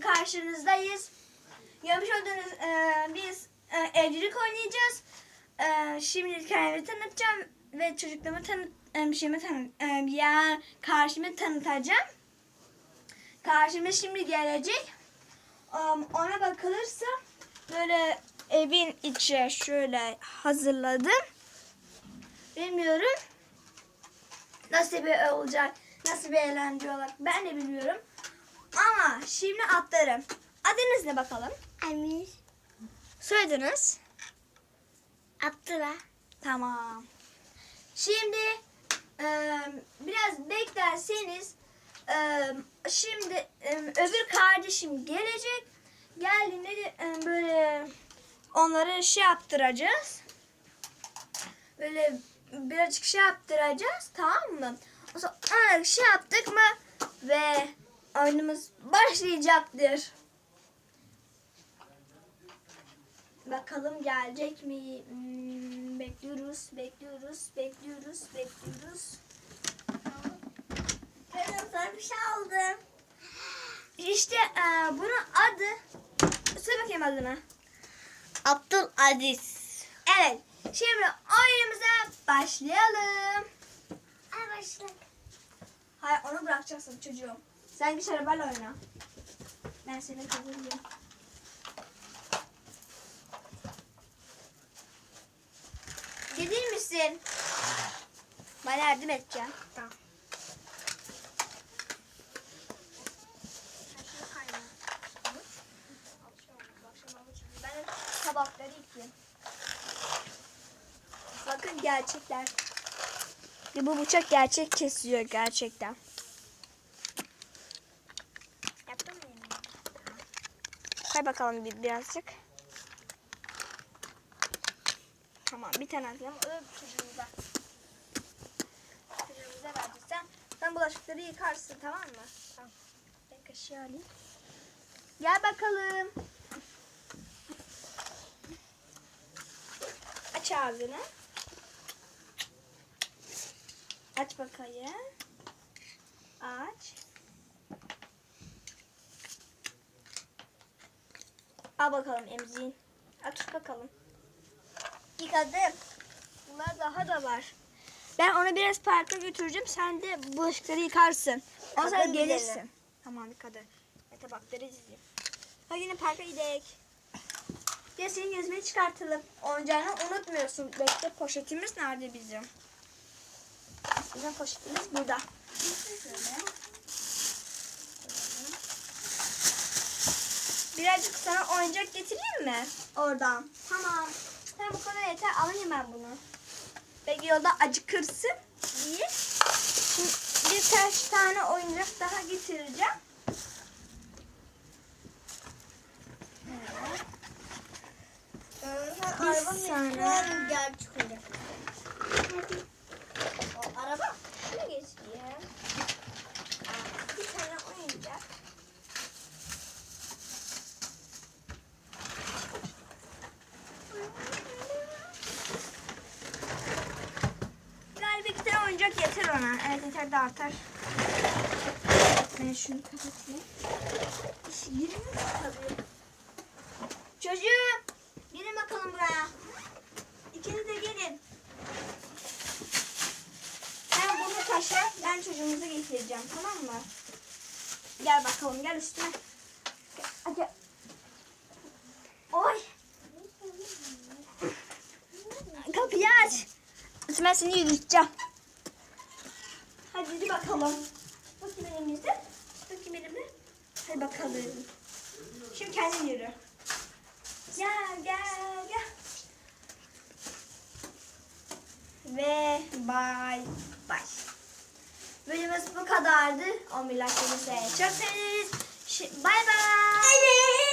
karşınızdayız. Görmüş olduğunuz e, biz e, evcilik oynayacağız. E, şimdi kendimi tanıtacağım ve çocuklarımı tanıt, e, şeyimi tanıt, e, ya karşımı tanıtacağım. Karşıma şimdi gelecek. Um, ona bakılırsa böyle evin içi şöyle hazırladım. Bilmiyorum nasıl bir olacak, nasıl bir eğlence olacak ben de bilmiyorum. Ama şimdi atlarım. Adınız ne bakalım? Emir. Soyadınız? Abdullah. Tamam. Şimdi e, biraz beklerseniz e, şimdi e, öbür kardeşim gelecek. Geldiğinde de, e, böyle onları şey yaptıracağız. Böyle birazcık şey yaptıracağız tamam mı? O zaman onları şey yaptık mı ve oyunumuz başlayacaktır. Bakalım gelecek mi? Hmm, bekliyoruz, bekliyoruz, bekliyoruz, bekliyoruz. Sana bir şey aldım. İşte e, bunun adı... Söyle bakayım adını. Abdul Aziz. Evet. Şimdi oyunumuza başlayalım. Ay başla. Hayır onu bırakacaksın çocuğum. Sen git arabayla oyna. Ben seni kazanayım. Gelir misin? Bana yardım edeceğim. Tamam. Tabakları yıkayayım. Bakın gerçekler. Bu bıçak gerçek kesiyor gerçekten. Koy bakalım bir, birazcık. Tamam bir tane. O da çocuğumuza. Çocuğumuza vereceğiz. Sen, sen bulaşıkları yıkarsın tamam mı? Tamam. Ben kaşığı alayım. Gel bakalım. Aç ağzını. Aç bakayım. Aç. Al bakalım emziğin. Tut bakalım. Yıkadım. Bunlar daha da var. Ben onu biraz parka götüreceğim. Sen de bulaşıkları yıkarsın. Ondan sonra Yıkadım gelirsin. gidelim. Tamam yıkadı. Ve tabakları dizeyim. Hadi yine parka gidelim. Ya senin gezmeyi çıkartalım. Oyuncağını unutmuyorsun. Bekle poşetimiz nerede bizim? Bizim poşetimiz burada. Birazcık sana oyuncak getireyim mi? Oradan. Tamam. Sen bu kadar yeter. Alayım ben bunu. Belki yolda acıkırsın diye. Şimdi birkaç tane oyuncak daha getireceğim. Bir Arabanın saniye. üstüne rüzgar çıkacak. O araba. Şunu geçeyim. Aa, Bir tane oyuncak. Galiba iki tane oyuncak yeter ona. Evet yeter de artar. Ben şunu kapatayım. İş girmiyor tabii. Çocuğum. Gelin bakalım buraya. İkiniz de gelin. Sen bunu taşı, ben çocuğumuzu getireceğim tamam mı? Gel bakalım gel üstüne. Hadi. Oy. Kapıyı aç. Ben seni yürüteceğim. Hadi yürü bakalım. Bakayım elimizde. Bakayım elimde. Hadi bakalım. Şimdi kendin yürü. Gel gel gel. Ve bye bye. Bölümümüz bu kadardı. 11 like çok seviniriz. Şi- Bye bye.